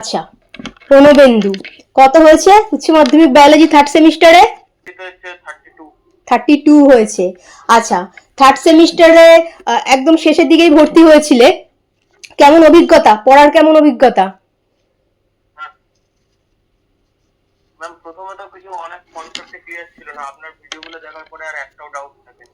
আচ্ছা প্রণবেন্দু কত হয়েছে? উচ্চ মাধ্যমিক বায়োলজি থার্ড সেমিস্টারে থার্টি টু হয়েছে। আচ্ছা থার্ড সেমিস্টারে একদম শেষের দিকেই ভর্তি হয়েছিলে। কেমন অভিজ্ঞতা? পড়ার কেমন অভিজ্ঞতা? ম্যাম প্রথমে তো কিছু অনেক কনসেপ্টে ক্লিয়ার ছিল না। আপনার ভিডিওগুলো দেখার পরে আর একটাও ডাউট থাকে।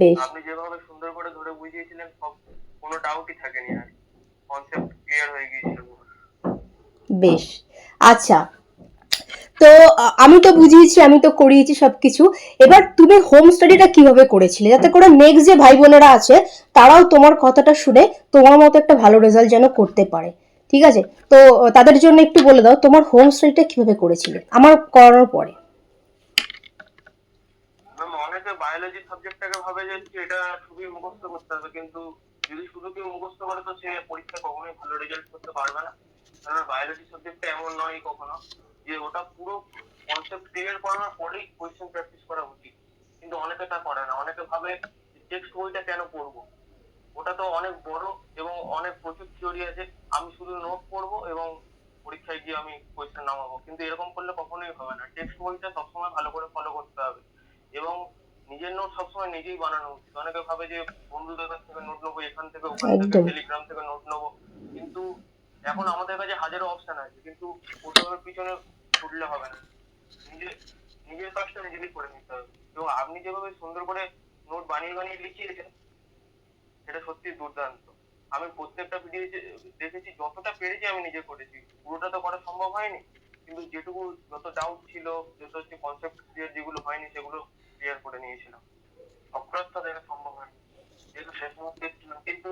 বেশ। আপনি যেভাবে সুন্দর করে ধরে বুঝিয়েছিলেন সব কোনো ডাউটই থাকেনি আর কনসেপ্ট ক্লিয়ার হয়ে গিয়েছিল বেশ। আচ্ছা তো আমি তো বুঝিয়েছি আমি তো করিয়েছি সবকিছু। এবার তুমি হোম স্টাডিটা কীভাবে করেছিলে? যাতে করে নেক্সট যে ভাই বোনেরা আছে তারাও তোমার কথাটা শুনে তোমার মতো একটা ভালো রেজাল্ট যেন করতে পারে। ঠিক আছে? তো তাদের জন্য একটু বলে দাও তোমার হোম স্টাডিটা কীভাবে করেছিলে? আমার করার পরে। অনেকে বায়োলজি সাবজেক্টটাকে ভাবে যে এটা শুধুই মুখস্থ করতে হবে কিন্তু যদি শুধু কেউ মুখস্থ করে, তো সে পরীক্ষায় কখনোই ভালো রেজাল্ট করতে পারবে না। কারণ বায়োলজি সাবজেক্টটা এমন নয় কখনো যে ওটা পুরো কনসেপ্ট ক্লিয়ার করানোর পরেই কোয়েশ্চেন প্র্যাকটিস করা উচিত। কিন্তু অনেকে তা করে না। অনেকে ভাবে টেক্সট বইটা কেন পড়ব? ওটা তো অনেক বড় এবং অনেক প্রচুর থিওরি আছে। আমি শুধু নোট পড়ব এবং পরীক্ষায় গিয়ে আমি কোয়েশ্চেন নামাবো। কিন্তু এরকম করলে কখনোই হবে না। টেক্সট বইটা সবসময় ভালো করে ফলো করতে হবে এবং নিজের নোট সবসময় নিজেই বানানো উচিত। অনেকে ভাবে যে বন্ধুদের কাছ থেকে নোট নেব এখান থেকে ওখান থেকে টেলিগ্রাম থেকে নোট নেব। কিন্তু এখন আমাদের কাছে হাজারো অপশন আছে কিন্তু ওসবের পিছনে ছুটলে হবে না। নিজে নিজের কাজটা নিজেরই করে নিতে হবে। এবং আপনি যেভাবে সুন্দর করে নোট বানিয়ে বানিয়ে লিখিয়েছেন সেটা সত্যি দুর্দান্ত। আমি প্রত্যেকটা ভিডিও দেখেছি যতটা পেরেছি আমি নিজে করেছি। পুরোটা তো করা সম্ভব হয়নি। কিন্তু যেটুকু যত ডাউট ছিল যত হচ্ছে কনসেপ্ট ক্লিয়ার যেগুলো হয়নি সেগুলো ক্লিয়ার করে নিয়েছিলাম। সবটা দেখা সম্ভব হয়নি। যেহেতু শেষ মুহূর্তে কিন্তু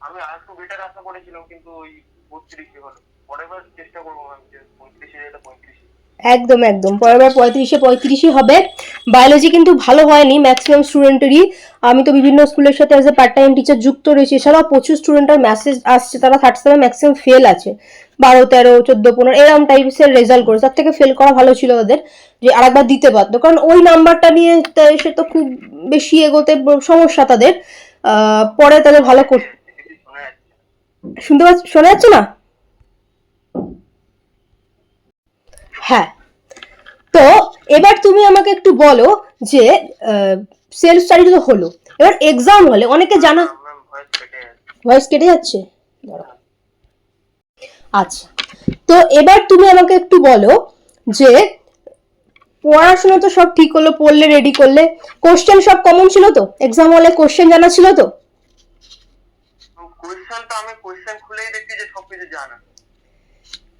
আমি আর একটু বেটার আশা করেছিলাম, কিন্তু ওই বত্রিশে হলো। পরের বার চেষ্টা করব আমি যে পঁয়ত্রিশে যেটা পঁয়ত্রিশে। একদম একদম। পরের বার পঁয়ত্রিশে, পঁয়ত্রিশই হবে। বায়োলজি কিন্তু ভালো হয়নি ম্যাক্সিমাম স্টুডেন্টেরই আমি তো বিভিন্ন স্কুলের সাথে as a part time teacher যুক্ত রয়েছি। এছাড়াও প্রচুর স্টুডেন্টের মেসেজ আসছে। তারা থার্ড সেমে ম্যাক্সিমাম ফেল আছে। বারো, তেরো, চোদ্দ, পনেরো এরকম টাইপসের রেজাল্ট করেছে। তার থেকে ফেল করা ভালো ছিল তাদের যে আরেকবার দিতে পারতো কারণ ওই নাম্বারটা নিয়ে এসে তো খুব বেশি এগোতে সমস্যা তাদের। পরে তাদের ভালো। শুনতে পাচ্ছ শোনা যাচ্ছে না? হ্যাঁ। তো এবার তুমি আমাকে একটু বলো যে সেলফ স্টাডি তো হলো। এবার এক্সাম হলে অনেকে জানা ভয়েস কেটে যাচ্ছে। আচ্ছা। তো এবার তুমি আমাকে একটু বলো যে পড়াশোনা তো সব ঠিক হলো পড়লে রেডি করলে। কোশ্চেন সব কমন ছিল তো? এক্সাম হলে কোশ্চেন জানা ছিল তো? কোশ্চেন তো আমি কোশ্চেন খুলেই দেখছি যে সবকিছু জানা।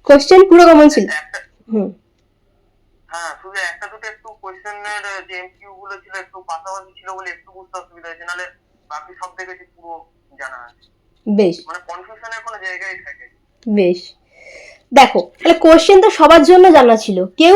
কোশ্চেন পুরো কমন ছিল? হ্যাঁ শুধু একটা দুটো একটু কোয়েশ্চেনের যে এমকিউ গুলো ছিল একটু পাশাপাশি ছিল বলে একটু বুঝতে অসুবিধা হয়েছে নাহলে বাকি সব দেখেছি পুরো জানা আছে। বেশ। মানে কনফিউশনের কোনো জায়গায় থাকে। বেশ। দেখো তাহলে কোশ্চেন তো সবার জন্য জানা ছিল। কেউ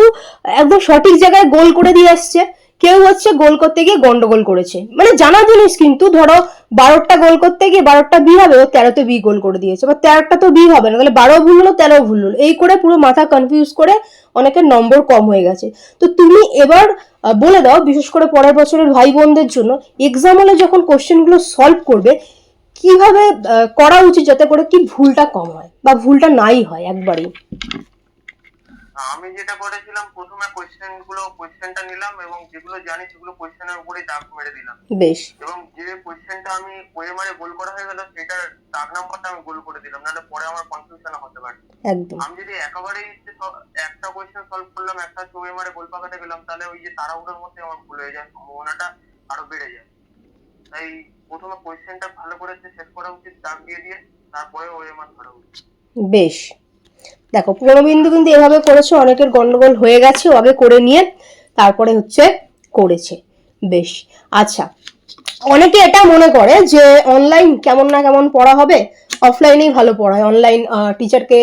একদম সঠিক জায়গায় গোল করে দিয়ে আসছে। কেউ হচ্ছে গোল করতে গিয়ে গন্ডগোল করেছে। মানে জানা জিনিস কিন্তু, ধরো বারোটা গোল করতে গিয়ে বারোটা বি হবে, ও তেরোতে বি গোল করে দিয়েছে। বা তেরোটা তো বি হবে না, তাহলে বারো ভুল হলো, তেরো ভুল হলো। এই করে পুরো মাথা কনফিউজ করে অনেকের নম্বর কম হয়ে গেছে। তো তুমি এবার বলে দাও, বিশেষ করে পরের বছরের ভাই বোনদের জন্য এক্সাম হলে যখন কোশ্চেনগুলো সলভ করবে, কীভাবে করা উচিত যাতে করে কি ভুলটা কম হয়, বা ভুলটা নাই হয় একবারই? আমি যেটা করেছিলাম প্রথমে কোয়েশ্চেনগুলো কোয়েশ্চেনটা নিলাম এবং যেগুলো জানি সেগুলো কোয়েশ্চেনের উপরে দাগ মেরে দিলাম। বেশ। এবং যে কোয়েশ্চেনটা আমি ওয়ে মারে গোল করা হয়ে গেল সেটার দাগ নাম্বারটা আমি গোল করে দিলাম নাহলে পরে আমার কনফিউশন হতে পারে। একদম। আমি যদি একেবারেই একটা কোয়েশ্চেন সলভ করলাম একটা হচ্ছে ওয়ে মারে গোল পাকাতে গেলাম তাহলে ওই যে তাড়াহুড়োর মধ্যে আমার ভুল হয়ে যায় সম্ভাবনাটা আরও বেড়ে যায়। তাই প্রথমে কোয়েশ্চেনটা ভালো করে শেষ করা উচিত দাগ দিয়ে দিয়ে তারপরে ওয়ে মান ধরা উচিত। বেশ। দেখো পূর্ণবিন্দু কিন্তু এভাবে করেছে, অনেকের গন্ডগোল হয়ে গেছে আগে করে নিয়ে তারপরে হচ্ছে করেছে। বেশ আচ্ছা অনেকে এটা মনে করে যে অনলাইন কেমন না কেমন পড়া হবে অফলাইনেই ভালো পড়ায়। অনলাইন টিচারকে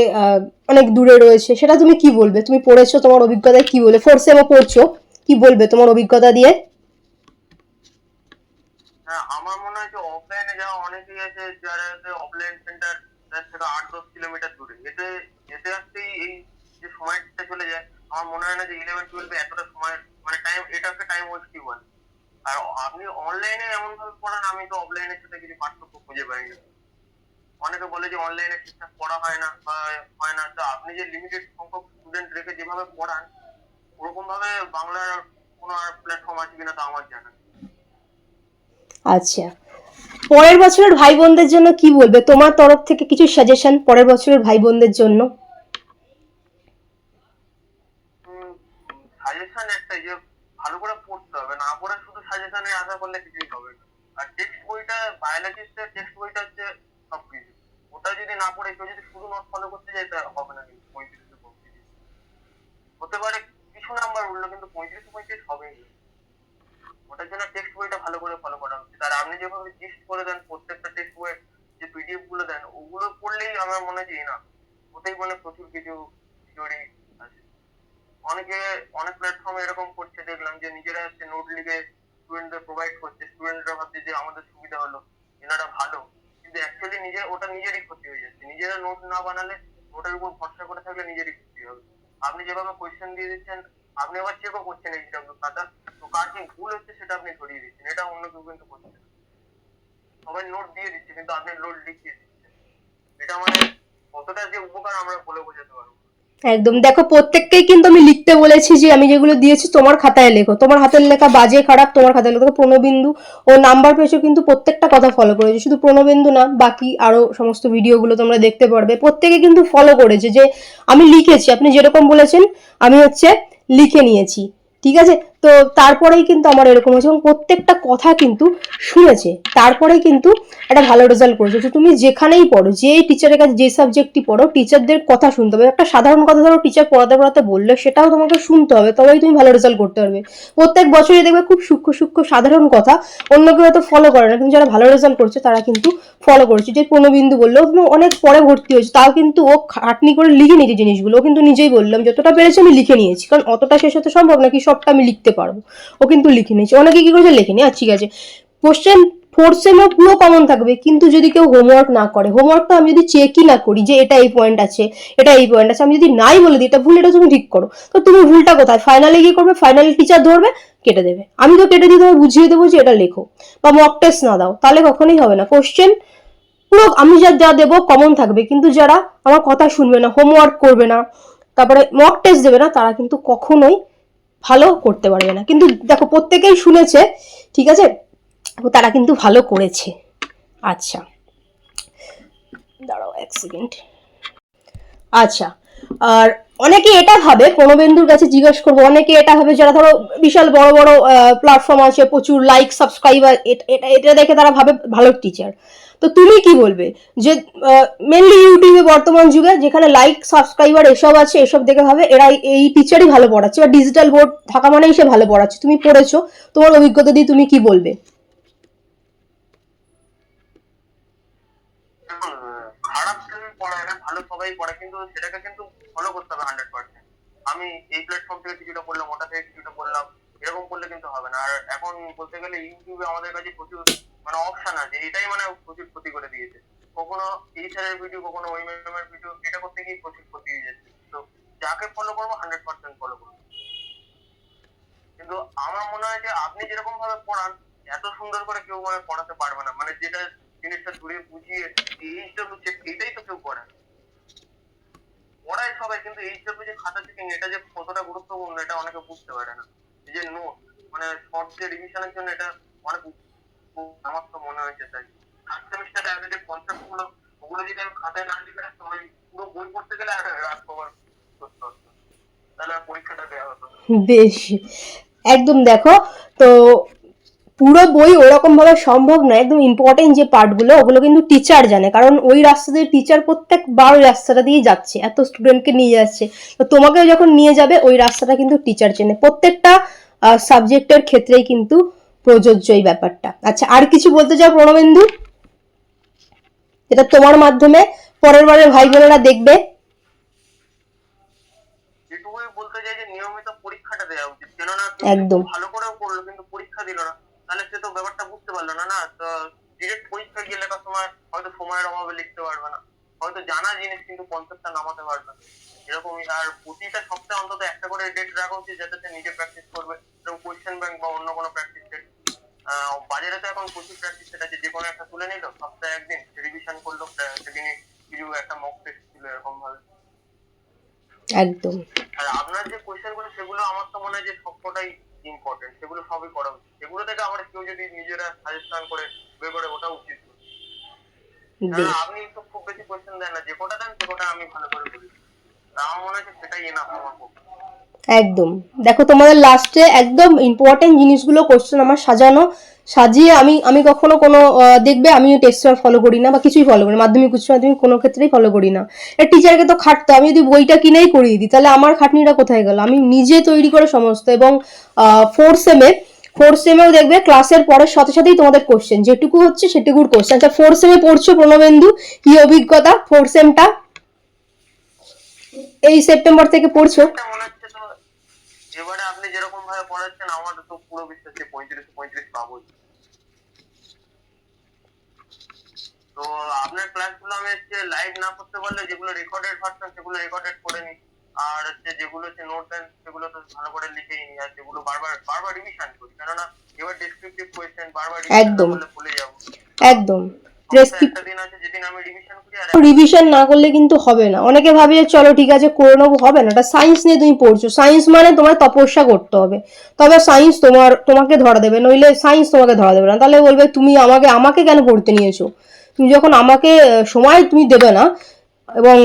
অনেক দূরে রয়েছে। সেটা তুমি কি বলবে? তুমি পড়েছো তোমার অভিজ্ঞতায় কি বলে? ফোর সেমও পড়ছো, কি বলবে তোমার অভিজ্ঞতা দিয়ে? হ্যাঁ আমার মনে হয় যে অফলাইনে যাওয়া অনেকেই আছে, যারা অফলাইন সেন্টার থেকে আট দশ কিলোমিটার দূরে। এতে যেতে আসতেই এই যে সময়টা চলে যায়, আমার মনে হয় না যে ইলেভেন টুয়েলভে এতটা সময় মানে টাইম এটা একটা টাইম ওয়েস্টই বলে? আর আপনি অনলাইনে এমন ভাবে পড়ান, আমি তো অফলাইনের সাথে কিছু পার্থক্য খুঁজে পাই না। অনেকে বলে যে অনলাইনে ঠিকঠাক পড়া হয় না, বা হয় না। তো আপনি যে লিমিটেড সংখ্যক স্টুডেন্ট রেখে যেভাবে পড়ান, ওরকম ভাবে বাংলার কোনো আর প্ল্যাটফর্ম আছে কিনা তা আমার জানা আচ্ছা। পরের বছরের ভাই বোনদের জন্য কি বলবে? তোমার তরফ থেকে কিছু সাজেশন পরের বছরের ভাই বোনদের জন্য? সাজেশন একটাই যে ভালো করে পড়তে হবে। না পড়ে শুধু সাজেশনে আশা করলে কিছুই হবে আর টেক্সট বইটা বায়োলজিস্টের টেক্সট বইটা হচ্ছে সবকিছু। ওটা যদি না পড়ে, কেউ যদি শুধু নোট ফলো করতে যায় তা হবে না কিন্তু পঁয়ত্রিশে পঁয়ত্রিশ। হতে পারে কিছু নাম্বার উঠল, কিন্তু পঁয়ত্রিশে পঁয়ত্রিশ হবেই। না। ওটার জন্য টেক্সট বইটা ভালো করে ফলো করা উচিত। আর আপনি যেভাবে জিস্ট করে দেন, প্রত্যেকটা টেক্সট বইয়ের যে পিডিএফগুলো দেন, ওগুলো পড়লেই আমার মনে হয় যে না, ওতেই মানে প্রচুর কিছু থিওরি অনেকে, অনেক প্ল্যাটফর্মে এরকম করছে, দেখলাম যে নিজেরা হচ্ছে নোট লিখে স্টুডেন্টদের প্রোভাইড করছে। স্টুডেন্টরা ভাবছে যে আমাদের সুবিধা হলো, এনারা ভালো। কিন্তু অ্যাকচুয়ালি নিজের, ওটা নিজেরই ক্ষতি হয়ে যাচ্ছে। নিজেরা নোট না বানালে ওটার উপর ভরসা করে থাকলে নিজেরই ক্ষতি হবে। আপনি যেভাবে কোয়েশ্চেন দিয়ে দিচ্ছেন, আপনি আবার চেকও করছেন এই খাতা তো কার কি ভুল হচ্ছে সেটা আপনি ধরিয়ে দিচ্ছেন। এটা অন্য কেউ কিন্তু করছে না। সবাই নোট দিয়ে দিচ্ছে, কিন্তু আপনি নোট লিখিয়ে দিচ্ছেন। এটা মানে কতটা যে উপকার আমরা বলে বোঝাতে পারব। একদম। দেখো, প্রত্যেককেই কিন্তু আমি লিখতে বলেছি যে আমি যেগুলো দিয়েছি তোমার খাতায় লেখো। তোমার হাতের লেখা বাজে, খারাপ, তোমার খাতায় লেখো। প্রণবিন্দু ও নাম্বার পেয়েছ কিন্তু প্রত্যেকটা কথা ফলো করেছে। শুধু প্রণবিন্দু না, বাকি আরও সমস্ত ভিডিওগুলো তোমরা দেখতে পারবে। প্রত্যেকে কিন্তু ফলো করেছে যে আমি লিখেছি। আপনি যেরকম বলেছেন, আমি হচ্ছে লিখে নিয়েছি। ঠিক আছে? তো তারপরেই কিন্তু আমার এরকম হয়েছে এবং প্রত্যেকটা কথা কিন্তু শুনেছে। তারপরেই কিন্তু একটা ভালো রেজাল্ট করেছে। তো তুমি যেখানেই পড়ো, যে টিচারের কাছে যে সাবজেক্টটি পড়ো টিচারদের কথা শুনতে হবে। একটা সাধারণ কথা ধরো টিচার পড়াতে পড়াতে বললে সেটাও তোমাকে শুনতে হবে, তবেই তুমি ভালো রেজাল্ট করতে পারবে। প্রত্যেক বছরই দেখবে খুব সূক্ষ্ম সূক্ষ্ম সাধারণ কথা, অন্য কেউ হয়তো ফলো করে না, কিন্তু যারা ভালো রেজাল্ট করছে তারা কিন্তু ফলো করেছে। যে প্রণবিন্দু বলল অনেক পরে ভর্তি হয়েছে, তাও কিন্তু ও খাটনি করে লিখে নিয়েছে জিনিসগুলো। কিন্তু নিজেই বললাম যতটা পেরেছে আমি লিখে নিয়েছি। কারণ অতটা শেষ হতে সম্ভব নাকি সবটা আমি লিখতে পারব। ও কিন্তু লিখে নিয়েছে অনেকে কি করেছে? লেখেনি। আর ঠিক আছে। কোশ্চেন ফোর্থ সেমও পুরো কমন থাকবে। কিন্তু যদি কেউ হোমওয়ার্ক না করে হোমওয়ার্কটা আমি যদি চেকই না করি যে এটা এই পয়েন্ট আছে, এটা এই পয়েন্ট আছে, আমি যদি নাই বলে দিই, এটা ভুল এটা তুমি ঠিক করো। তো তুমি ভুলটা কোথায়? ফাইনালে কি করবে ফাইনালে টিচার ধরবে, কেটে দেবে। আমি তো কেটে দিয়ে তোমায় বুঝিয়ে দেবো যে এটা লেখো বা মক টেস্ট না দাও। তাহলে কখনোই হবে না। কোশ্চেন পুরো আমি যা যা দেবো কমন থাকবে। কিন্তু যারা আমার কথা শুনবে না হোমওয়ার্ক করবে না, তারপরে মক টেস্ট দেবে না, তারা কিন্তু কখনোই ভালো করতে পারবে না। কিন্তু দেখো, প্রত্যেকেই শুনেছে, ঠিক আছে? তারা কিন্তু ভালো করেছে। আচ্ছা। দাঁড়াও এক সেকেন্ড। আচ্ছা আর অনেকে এটা ভাবে প্রণবেন্দুর কাছে জিজ্ঞেস করব, অনেকে এটা ভাবে যারা ধরো বিশাল বড় বড় প্ল্যাটফর্ম আছে, প্রচুর লাইক সাবস্ক্রাইবার এটা এটা দেখে তারা ভাবে ভালো টিচার তো তুমি কি বলবে? যে মেনলি ইউটিউবে বর্তমান যুগে যেখানে লাইক সাবস্ক্রাইবার এসব আছে, এসব দেখে ভাবে এরা এই টিচারই ভালো পড়াচ্ছে বা ডিজিটাল বোর্ড থাকা মানেই সে ভালো পড়াচ্ছে। তুমি পড়েছো, তোমার অভিজ্ঞতা দিয়ে তুমি কি বলবে দেখুন আহ, খারাপ কেউ পড়ায় না ভালো সবাই পড়ে, কিন্তু সেটাকে কিন্তু ফলো করতে হবে হান্ড্রেড পার্সেন্ট আমি এই প্ল্যাটফর্ম থেকে কিছুটা পড়লাম, ওটা থেকে কিছুটা পড়লাম, এরকম করলে কিন্তু হবে না। আর এখন বলতে গেলে ইউটিউবে আমাদের কাছে প্রচুর মানে অপশন আছে, এটাই মানে প্রচুর ক্ষতি করে দিয়েছে। কখনো এই স্যারের ভিডিও কখনো ওই ম্যামের ভিডিও এটা করতে গিয়ে প্রচুর ক্ষতি হয়ে যাচ্ছে। তো যাকে ফলো করব হান্ড্রেড পার্সেন্ট ফলো করব। কিন্তু আমার মনে হয় যে আপনি যেরকম ভাবে পড়ান, এত সুন্দর করে কেউ মানে পড়াতে পারবে না। মানে যেটা জিনিসটা ঘুরিয়ে বুঝিয়ে, এই জন্য এটাই তো কেউ করে না। পড়ায় সবাই কিন্তু এই জন্য চেকিং এটা যে কতটা গুরুত্বপূর্ণ এটা অনেকে বুঝতে পারে না। এই যে নোট মানে শর্ট যে রিভিশনের জন্য এটা অনেক আমার তো মনে হয়েছে তাই। ফার্স্ট সেমিস্টারে আগে যে কনসেপ্টগুলো ওগুলো যদি আমি খাতায় না লিখে রাখতাম পুরো বই পড়তে গেলে আর রাত কভার করতে হতো তাহলে পরীক্ষাটা দেওয়া হতো। বেশ, একদম দেখো, তো পুরো বই ওরকম ভাবে সম্ভব নয় একদম ইম্পর্টেন্ট যে পার্টগুলো ওগুলো কিন্তু টিচার জানে। কারণ ওই রাস্তা দিয়ে টিচার প্রত্যেকবার ওই রাস্তাটা দিয়ে যাচ্ছে এত স্টুডেন্টকে নিয়ে যাচ্ছে। তো তোমাকেও যখন নিয়ে যাবে ওই রাস্তাটা কিন্তু টিচার চেনে। প্রত্যেকটা সাবজেক্টের ক্ষেত্রেই কিন্তু প্রযোজ্য এই ব্যাপারটা। আচ্ছা আর কিছু বলতে চাও প্রণবেন্দু? এটা তোমার মাধ্যমে পরের বারের ভাই বোনেরা দেখবে। একদম। বলতে চাই যে নিয়মিত পরীক্ষাটা দেওয়া উচিত কেননা কেউ একদম। ভালো করেও করল কিন্তু পরীক্ষা দিল না তাহলে সে তো ব্যাপারটা বুঝতে পারল না না তো ডিরেক্ট পরীক্ষা গিয়ে লেখার সময় হয়তো সময়ের অভাবে লিখতে পারবে না। হয়তো জানা জিনিস কিন্তু কনসেপ্টটা নামাতে পারবে না। এরকমই আর প্রতিটা সপ্তাহে অন্তত একটা করে ডেট রাখা উচিত যাতে সে নিজে প্র্যাকটিস করবে। কোয়েশ্চেন ব্যাংক বা অন্য কোনো প্র্যাকটিস আহ, বাজারে তো এখন প্রচুর প্র্যাকটিস সেট আছে। যে কোনো একটা তুলে নিল সপ্তাহে একদিন রিভিশন করল সেদিনে কিছু একটা মক টেস্ট ছিল এরকম ভাবে একদম। আর আপনার যে কোয়েশ্চেনগুলো সেগুলো আমার তো মনে হয় যে সবকটাই ইম্পর্টেন্ট সেগুলো সবই করা উচিত। সেগুলো থেকে আবার কেউ যদি নিজেরা সাজেশন করে বের করে ওটা উচিত আপনি তো খুব বেশি কোয়েশ্চেন দেন না যে কোটা দেন সে কোটা আমি ভালো করে বলি। আমার মনে হচ্ছে সেটাই এনাফ আমার পক্ষে। একদম। দেখো, তোমাদের লাস্টে একদম ইম্পর্টেন্ট জিনিসগুলো কোশ্চেন আমার সাজানো, সাজিয়ে আমি আমি কখনো কোনো দেখবে আমি টেস্ট ফলো করি না বা কিছুই ফলো করি মাধ্যমিক, উচ্চ মাধ্যমিক কোনো ক্ষেত্রেই ফলো করি না। টিচারকে তো খাটতো, আমি যদি বইটা কিনেই করিয়ে দিই, তাহলে আমার খাটনিটা কোথায় গেল? আমি নিজে তৈরি করে সমস্ত এবং ফোর সেমে ফোর সেমেও দেখবে ক্লাসের পরের সাথে সাথেই তোমাদের কোশ্চেন যেটুকু হচ্ছে সেটুকুর কোশ্চেন আচ্ছা ফোর সেমে পড়ছো প্রণবেন্দু, কি অভিজ্ঞতা? ফোর সেমটা এই সেপ্টেম্বর থেকে পড়ছো? এবারে আপনি যেরকম ভাবে পড়াচ্ছেন আমার তো পুরো বিশ্বাস যে পঁয়ত্রিশ পঁয়ত্রিশ পাবোই। তো আপনার ক্লাসগুলো আমি হচ্ছে লাইভ না করতে পারলে যেগুলো রেকর্ডেড ভার্সন সেগুলো রেকর্ডেড করে নিই। আর হচ্ছে যেগুলো হচ্ছে নোট দেন সেগুলো তো ভালো করে লিখেই নিই আর যেগুলো বারবার বারবার রিভিশন করি। কেননা এবার ডেসক্রিপটিভ কোয়েশ্চেন বারবার একদম। ভুলে যাব। একদম। রিভিশন না করলে কিন্তু হবে না। অনেকে ভাবে যে, চলো ঠিক আছে, করে নেব। হবে না। এটা সায়েন্স নিয়ে তুমি পড়ছো। সায়েন্স মানে তোমার তপস্যা করতে হবে। তবে সায়েন্স তোমার, তোমাকে ধরা দেবে। নইলে সায়েন্স তোমাকে ধরা দেবে না। তাহলে বলবে, তুমি আমাকে আমাকে কেন পড়তে নিয়েছো? তুমি যখন আমাকে সময় তুমি দেবে না এবং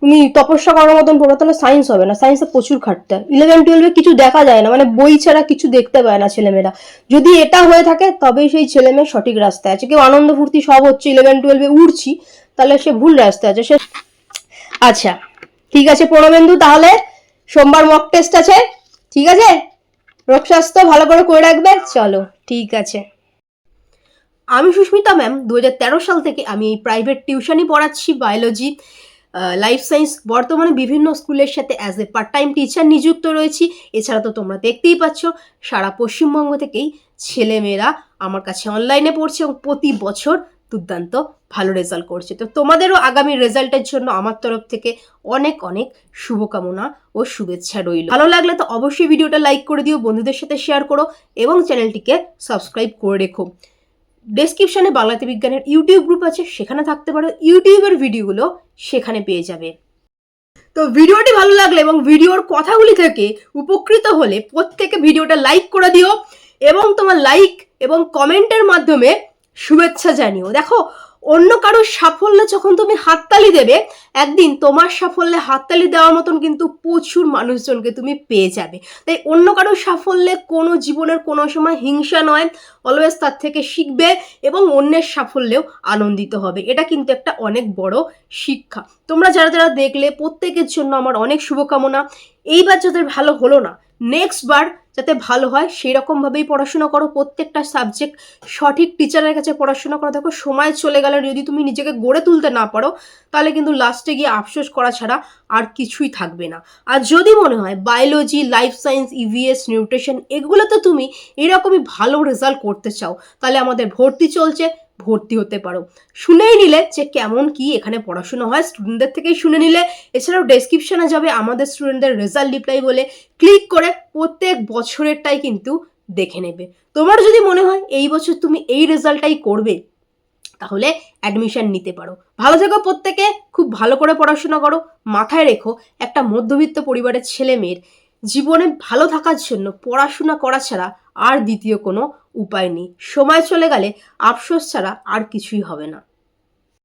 তুমি তপস্যা করার মতন পড়ো তাহলে সায়েন্স হবে না। সায়েন্সে প্রচুর খাটতে ইলেভেন টুয়েলভে কিছু দেখা যায় না। মানে বই ছাড়া কিছু দেখতে পায় না ছেলেমেয়েরা। যদি এটা হয়ে থাকে, তবেই সেই ছেলে মেয়ে সঠিক রাস্তায় আছে। কেউ আনন্দ ফুর্তি সব হচ্ছে ইলেভেন টুয়েলভে উঠছি তাহলে সে ভুল রাস্তায় আছে। সে আচ্ছা ঠিক আছে প্রণবেন্দু, তাহলে সোমবার মক টেস্ট আছে। ঠিক আছে? রোগ স্বাস্থ্য ভালো করে করে রাখবে? চলো, ঠিক আছে। আমি সুস্মিতা ম্যাম দু হাজার তেরো সাল থেকে আমি এই প্রাইভেট টিউশনই পড়াচ্ছি বায়োলজি লাইফ সায়েন্স বর্তমানে বিভিন্ন স্কুলের সাথে as a part time teacher নিযুক্ত রয়েছি। এছাড়া তো তোমরা দেখতেই পাচ্ছ, সারা পশ্চিমবঙ্গ থেকেই ছেলেমেয়েরা আমার কাছে অনলাইনে পড়ছে এবং প্রতি বছর দুর্দান্ত ভালো রেজাল্ট করছে। তো তোমাদেরও আগামী রেজাল্টের জন্য আমার তরফ থেকে অনেক অনেক শুভকামনা ও শুভেচ্ছা রইল। ভালো লাগলে তো অবশ্যই ভিডিওটা লাইক করে দিও, বন্ধুদের সাথে শেয়ার করো এবং চ্যানেলটিকে সাবস্ক্রাইব করে রেখো। ডেসক্রিপশনে বাংলাতে বিজ্ঞানের ইউটিউব গ্রুপ আছে, সেখানে থাকতে পারো। ইউটিউবের ভিডিওগুলো সেখানে পেয়ে যাবে। তো ভিডিওটি ভালো লাগলে এবং ভিডিওর কথাগুলি থেকে উপকৃত হলে প্রত্যেকে ভিডিওটা লাইক করে দিও এবং তোমার লাইক এবং কমেন্টের মাধ্যমে শুভেচ্ছা জানিও। দেখো অন্য কারোর সাফল্যে যখন তুমি হাততালি দেবে, একদিন তোমার সাফল্যে হাততালি দেওয়ার মতন কিন্তু প্রচুর মানুষজনকে তুমি পেয়ে যাবে। তাই অন্য কারোর সাফল্যে কোনো জীবনের কোনো সময় হিংসা নয় অলওয়েজ তার থেকে শিখবে এবং অন্যের সাফল্যেও আনন্দিত হবে। এটা কিন্তু একটা অনেক বড় শিক্ষা। তোমরা যারা যারা দেখলে, প্রত্যেকের জন্য আমার অনেক শুভকামনা। এইবার যাদের ভালো হলো না নেক্সট বার যাতে ভালো হয় সেই রকমভাবেই পড়াশোনা করো। প্রত্যেকটা সাবজেক্ট সঠিক টিচারের কাছে পড়াশোনা করো। দেখো, সময় চলে গেলে, যদি তুমি নিজেকে গড়ে তুলতে না পারো, তাহলে কিন্তু লাস্টে গিয়ে আফসোস করা ছাড়া আর কিছুই থাকবে না। আর যদি মনে হয় biology life science EVS nutrition এগুলোতে তুমি এরকমই ভালো রেজাল্ট করতে চাও, তাহলে আমাদের ভর্তি চলছে। ভর্তি হতে পারো। শুনেই নিলে যে কেমন কি এখানে পড়াশোনা হয়। স্টুডেন্টদের থেকেই শুনে নিলে। এছাড়াও ডেসক্রিপশনে যাবে আমাদের স্টুডেন্টদের রেজাল্ট রিপ্লাই বলে। ক্লিক করে প্রত্যেক বছরেরটাই কিন্তু দেখে নেবে। তোমার যদি মনে হয় এই বছর তুমি এই রেজাল্টটাই করবে, তাহলে অ্যাডমিশন নিতে পারো। ভালো থেকো প্রত্যেকে। খুব ভালো করে পড়াশোনা করো। মাথায় রেখো, একটা মধ্যবিত্ত পরিবারের ছেলে মেয়ের জীবনে ভালো থাকার জন্য পড়াশোনা করা ছাড়া আর দ্বিতীয় কোনো উপায় নেই। সময় চলে গেলে আফসোস ছাড়া আর কিছুই হবে না।